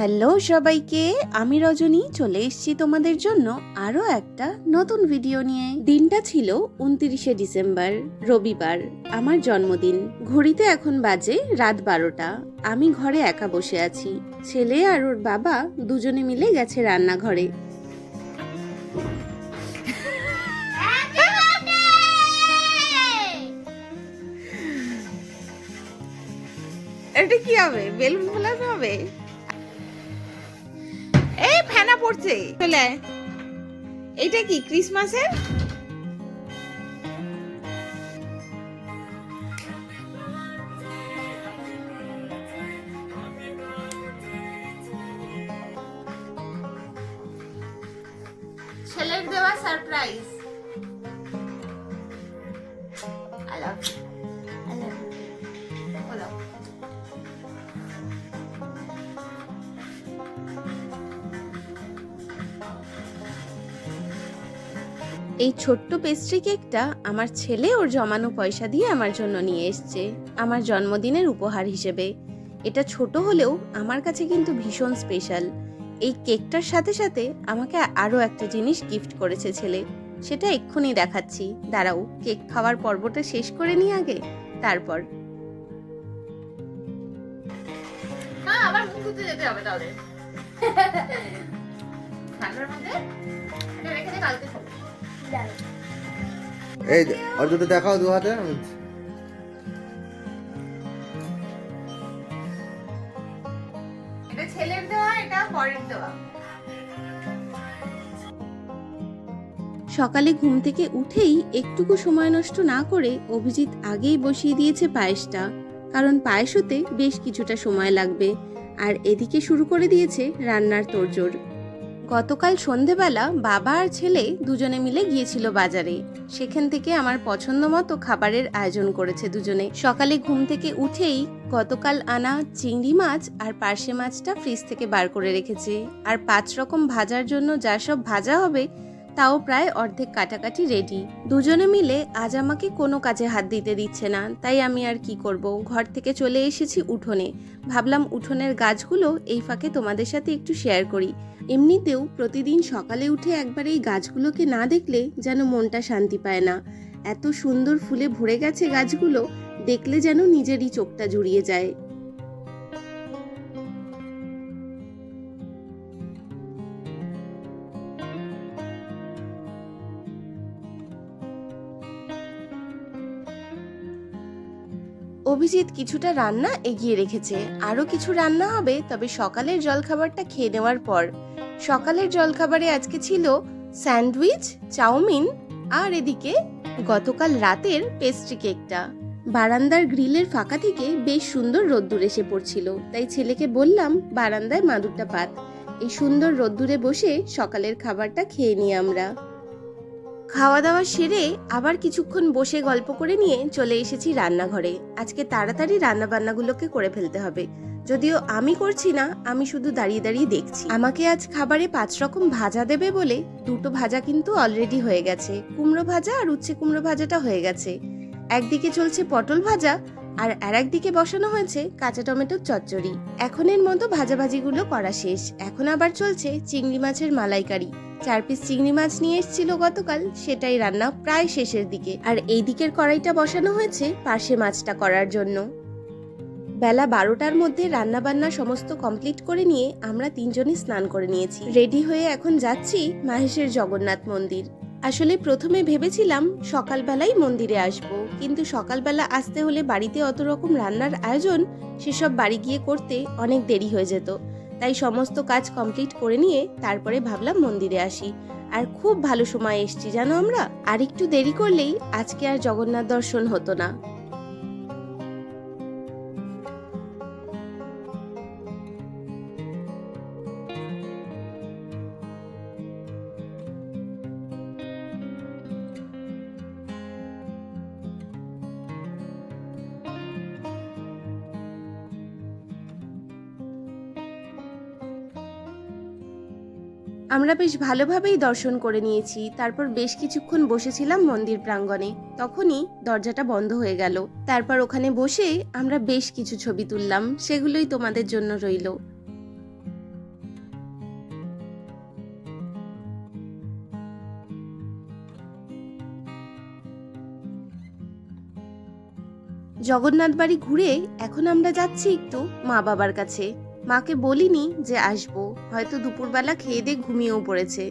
Hello সবাইকে, আমি রজনী, চলে এসেছি তোমাদের জন্য আরও একটা নতুন ভিডিও নিয়ে। দিনটা ছিল উনত্রিশে ডিসেম্বর, রবিবার, আমার জন্মদিন। ঘড়িতে এখন বাজে রাত বারোটা। আমি ঘরে একা বসে আছি। ছেলে আর ওর বাবা দুজনে মিলে গেছে রান্নাঘরে। এটা কি হবে? বেলুন ফোলাতে হবে? পড়ছে। চলে। এইটা কি ক্রিসমাসের? ছেলের দেওয়া সারপ্রাইজ আই লাভ আই এই ছোট্ট পেস্ট্রি কেকটা আমার ছেলে ওর জমানো পয়সা দিয়ে আমার জন্য নিয়ে এসছে, আমার জন্মদিনের উপহার হিসেবে। এটা ছোট হলেও আমার কাছে কিন্তু ভীষণ স্পেশাল এই কেকটার সাথে সাথে আমাকে আরও একটা জিনিস গিফট করেছে ছেলে, সেটা এক্ষুনি দেখাচ্ছি। দাঁড়াও কেক খাওয়ার পর্বটা শেষ করে নিই আগে, তারপর। আবার মুখ ধুতে যেতে হবে তাহলে। ঠান্ডার মধ্যে রেখে কালকে খাব। এই দে- আর দুটো দেখাও দু হাতে। ছেলের দেওয়া এটা পরের দেওয়া। সকালে ঘুম থেকে উঠেই একটুকু সময় নষ্ট না করে অভিজিৎ আগেই বসিয়ে দিয়েছে পায়েসটা কারণ পায়েস হতে বেশ কিছুটা সময় লাগবে। আর এদিকে শুরু করে দিয়েছে রান্নার তোড়জোড়। গতকাল সন্ধেবেলা বাবা আর ছেলে দুজনে মিলে গিয়েছিল বাজারে। সেখান থেকে আমার পছন্দ মতো খাবারের আয়োজন করেছে দুজনে। সকালে ঘুম থেকে উঠেই গতকাল আনা চিংড়ি মাছ আর পার্শে মাছটা ফ্রিজ থেকে বার করে রেখেছে। আর পাঁচ রকম ভাজার জন্য যা সব ভাজা হবে তাও প্রায় অর্ধেক কাটাকাটি রেডি দুজনে মিলে আজ আমাকে কোনো কাজে হাত দিতে দিচ্ছে না, তাই আমি আর কি করব? ঘর থেকে চলে এসেছি উঠোনে। ভাবলাম উঠোনের গাছগুলো এই ফাঁকে তোমাদের সাথে একটু শেয়ার করি। এমনিতেও প্রতিদিন সকালে উঠে একবার এই গাছগুলোকে না দেখলে যেন মনটা শান্তি পায় না। এত সুন্দর ফুলে ভরে গেছে গাছগুলো, দেখলে যেন নিজেরই চোখটা জুড়িয়ে যায়। অভিজিৎ কিছুটা রান্না এগিয়ে রেখেছে। আরও কিছু রান্না হবে, তবে সকালের জলখাবারটা খেয়ে নেওয়ার পর। সকালের জলখাবারে আজকে ছিল স্যান্ডউইচ, চাউমিন আর এদিকে গতকাল রাতের পেস্ট্রি কেকটা। বারান্দার গ্রিলের ফাঁকা থেকে বেশ সুন্দর রোদ্দুর এসে পড়ছিল। তাই ছেলেকে বললাম, বারান্দায় মাদুরটা পাত। এই সুন্দর রোদ্দুরে বসে সকালের খাবারটা খেয়ে নিই আমরা। খাওয়া দাওয়া সেরে আবার কিছুক্ষণ বসে গল্প করে নিয়ে চলে এসেছি রান্নাঘরে। আজকে তাড়াতাড়ি রান্না বান্নাগুলোকে করে ফেলতে হবে। যদিও আমি করছি না, আমি শুধু দাঁড়িয়ে দাঁড়িয়ে দেখছি। আমাকে আজ খাবারে পাঁচ রকম ভাজা দেবে বলে দুটো ভাজা কিন্তু অলরেডি হয়ে গেছে। কুমড়ো ভাজা আর উচ্ছে কুমড়ো ভাজাটা হয়ে গেছে। একদিকে চলছে পটল ভাজা আর আর একদিকে বসানো হয়েছে কাঁচা টমেটোর চচ্চড়ি। এখনের মতো ভাজাভাজিগুলো করা শেষ। এখন আবার চলছে চিংড়ি মাছের মালাইকারি। চার পিস চিংড়ি মাছ নিয়ে এসেছিল গতকাল, সেটাই রান্না প্রায় শেষের দিকে। আর এই দিকের কড়াইটা বসানো হয়েছে পাশে মাছটা করার জন্য। বেলা বারোটার মধ্যে রান্না বান্না সমস্ত কমপ্লিট করে নিয়ে আমরা তিনজনই স্নান করে নিয়েছি। রেডি হয়ে এখন যাচ্ছি মাহেশের জগন্নাথ মন্দির। আসলে প্রথমে ভেবেছিলাম সকালবেলাই মন্দিরে আসব, কিন্তু সকালবেলা আসতে হলে বাড়িতে অত রকম রান্নার আয়োজন, সেসব বাড়ি গিয়ে করতে অনেক দেরি হয়ে যেত। তাই সমস্ত কাজ কমপ্লিট করে নিয়ে তারপরে ভাবলাম মন্দিরে আসি। আর খুব ভালো সময় এসছি, জানো আমরা? আর একটু দেরি করলেই আজকে আর জগন্নাথ দর্শন হতো না। আমরা বেশ ভালোভাবেই দর্শন করে নিয়েছি। তারপর বেশ কিছুক্ষণ বসেছিলাম মন্দির প্রাঙ্গণে। তখনই দরজাটা বন্ধ হয়ে গেল। তারপর ওখানে বসে আমরা বেশ কিছু ছবি তুললাম। সেগুলোই তোমাদের জন্য রইল। জগন্নাথ বাড়ি ঘুরে এখন আমরা যাচ্ছি একটু মা বাবার কাছে। মাকে বলিনি যে আসব হয়তো দুপুরবেলা খেয়ে দিয়ে ঘুমিয়েও পড়েছে।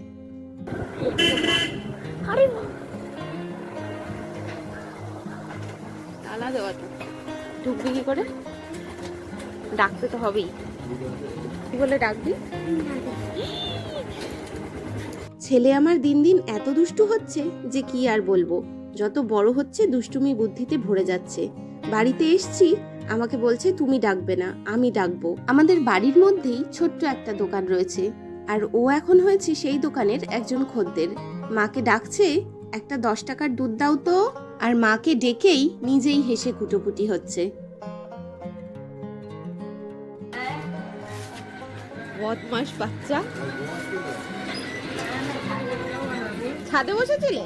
তালা দেওয়া তো। ঢুকবি কি করে? ডাকতে তো হবেই। কি বলে ডাকবি? ছেলে আমার দিন দিন এত দুষ্টু হচ্ছে যে কি আর বলব। যত বড় হচ্ছে দুষ্টুমি বুদ্ধিতে ভরে যাচ্ছে। বাড়িতে এসছি আমাকে বলছে, তুমি ডাকবে না, আমি ডাকবো। আমাদের বাড়ির মধ্যেই ছোট্ট একটা দোকান রয়েছে, আর ও এখন হয়েছে সেই দোকানের একজন খদ্দের। মাকে ডাকছে, একটা দশ টাকার দুধ দাও তো। আর মাকে ডেকেই নিজেই হেসে কুটোপুটি হচ্ছে। বদমাস বাচ্চা। ছাদে বসেছিলে?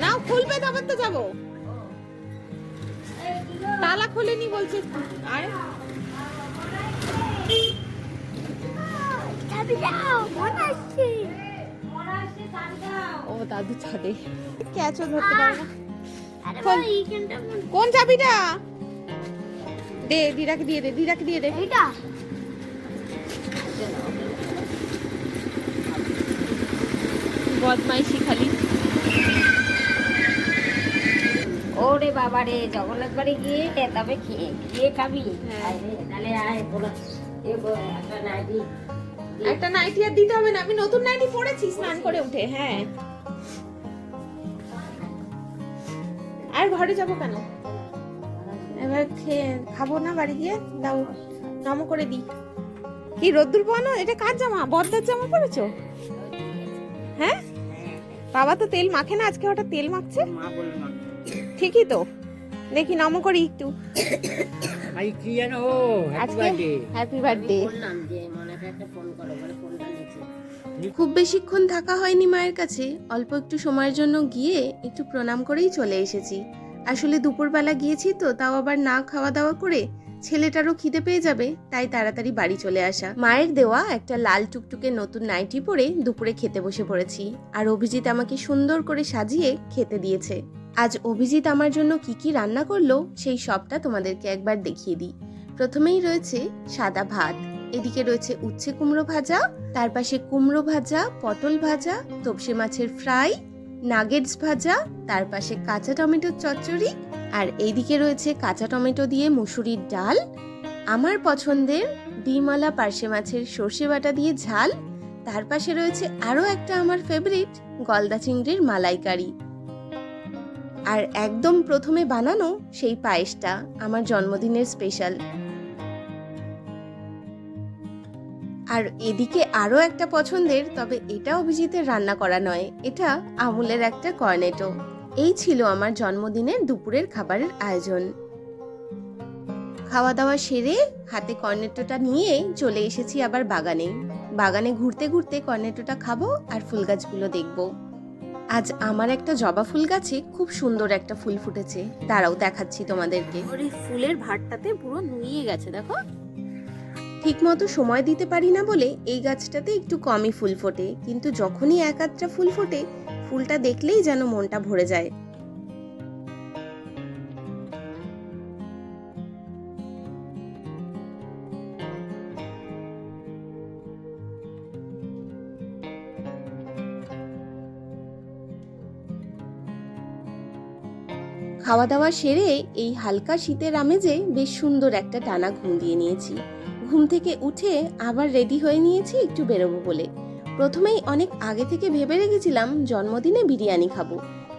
নাও, খুলবে, তারপর তো যাব। তালা খোলেনি বলছে ও দাদু ছাদে। ক্যাচও ধরতে পারে না? খোল। কোন চাবিটা? দে দিদাকে দিয়ে দে দিদাকে দিয়ে দে। বদমাইশি খালি। ওরে বাবা রে জগন্নাথ বাড়ি গিয়ে তবে খেয়ে খেয়ে খাবি? হ্যাঁ। তাহলে আয় বলো একটা নাইটি একটা নাইটি আর দিতে হবে না আমি নতুন নাইটি পরেছি স্নান করে উঠে হ্যাঁ। আর ঘরে যাব কেন? এবার খেয়ে খাব না বাড়ি গিয়ে দাও নম করে দি কি রোদ্দুর পানো এটা কার জামা? বদ্দার জামা পরেছো? হ্যাঁ? বাবা তো তেল মাখে না আজকে হঠাৎ তেল মাখছে। মা বলল না ঠিকই তো। দেখি নম করি একটু। আই কি জানো? হ্যাপি বার্থডে হ্যাপি বার্থডে বললাম যে মনেকে একটা ফোন করো বলে ফোনটা নিচ্ছে খুব বেশিক্ষণ থাকা হয়নি মায়ের কাছে। অল্প একটু সময়ের জন্য গিয়ে একটু প্রণাম করেই চলে এসেছি। আসলে দুপুরবেলা গিয়েছি তো তাও আবার না খাওয়া দাওয়া করে ছেলেটারও খিদে পেয়ে যাবে তাই তাড়াতাড়ি বাড়ি চলে আসা। মায়ের দেওয়া একটা লাল টুকটুকে নতুন নাইটি পরে দুপুরে খেতে বসে পড়েছি। আর অভিজিৎ আমাকে সুন্দর করে সাজিয়ে খেতে দিয়েছে। আজ অভিজিৎ আমার জন্য কি কি রান্না করল সেই সবটা তোমাদেরকে একবার দেখিয়ে দিই। প্রথমেই রয়েছে সাদা ভাত, এদিকে রয়েছে উচ্ছে কুমড়ো ভাজা, তার পাশে কুমড়ো ভাজা, পটল ভাজা, তপসে মাছের ফ্রাই, নাগেটস ভাজা, তার পাশে কাঁচা টমেটোর চচ্চড়ি, আর এইদিকে রয়েছে কাঁচা টমেটো দিয়ে মুসুরির ডাল, আমার পছন্দের ডিমওয়ালা পার্শে মাছের সর্ষে বাটা দিয়ে ঝাল, তার পাশে রয়েছে আরও একটা আমার ফেভারিট গলদা চিংড়ির মালাইকারি। আর একদম প্রথমে বানানো সেই পায়েসটা আমার জন্মদিনের স্পেশাল। আর এদিকে আরও একটা পছন্দের, তবে এটা অভিজিতের রান্না করা নয়, এটা আমুলের একটা কর্নেটো। এই ছিল আমার জন্মদিনের দুপুরের খাবারের আয়োজন। খাওয়া দাওয়া সেরে হাতে কর্নেটোটা নিয়ে চলে এসেছি আবার বাগানে। বাগানে ঘুরতে ঘুরতে কর্নেটোটা খাব আর ফুল গাছগুলো দেখব। আজ আমার একটা জবা ফুল গাছে খুব সুন্দর একটা ফুল ফুটেছে। দাঁড়াও দেখাচ্ছি তোমাদেরকে। ওই ফুলের ভাটটাতে পুরো নুয়ে গেছে দেখো। ঠিকমতো সময় দিতে পারি না বলে এই গাছটাতে একটু কমই ফুল ফোটে। কিন্তু যখনই এক আধটা ফুল ফোটে ফুলটা দেখলেই যেন মনটা ভরে যায়। খাওয়া দাওয়া সেরে এই হালকা শীতের আমেজে বেশ সুন্দর একটা টানা ঘুম দিয়ে নিয়েছি। ঘুম থেকে উঠে আবার রেডি হয়ে নিয়েছি একটু বেরোবো বলে। প্রথমেই অনেক আগে থেকে ভেবে রেখেছিলাম জন্মদিনে বিরিয়ানি খাব।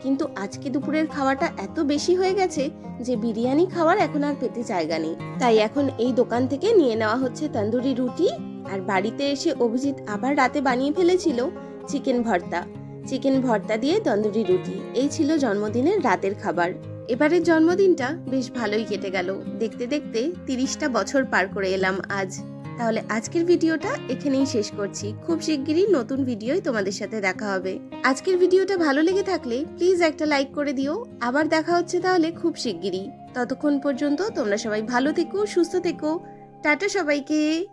কিন্তু আজকে দুপুরের খাওয়াটা এত বেশি হয়ে গেছে যে বিরিয়ানি খাওয়ার এখন আর পেতে জায়গা নেই। তাই এখন এই দোকান থেকে নিয়ে নেওয়া হচ্ছে তন্দুরি রুটি আর বাড়িতে এসে অভিজিৎ আবার রাতে বানিয়ে ফেলেছিল চিকেন ভর্তা। চিকেন ভর্তা দিয়ে তন্দুরি রুটি। এই ছিল জন্মদিনের রাতের খাবার। এবারের জন্মদিনটা বেশ ভালোই কেটে গেল। দেখতে দেখতে তিরিশটা বছর পার করে এলাম আজ। তাহলে আজকের ভিডিওটা এখানেই শেষ করছি। খুব শিগগিরই নতুন ভিডিওই তোমাদের সাথে দেখা হবে। আজকের ভিডিওটা ভালো লেগে থাকলে প্লিজ একটা লাইক করে দিও। আবার দেখা হচ্ছে তাহলে খুব শিগগিরই। ততক্ষণ পর্যন্ত তোমরা সবাই ভালো থেকো, সুস্থ থেকো। টাটা সবাইকে।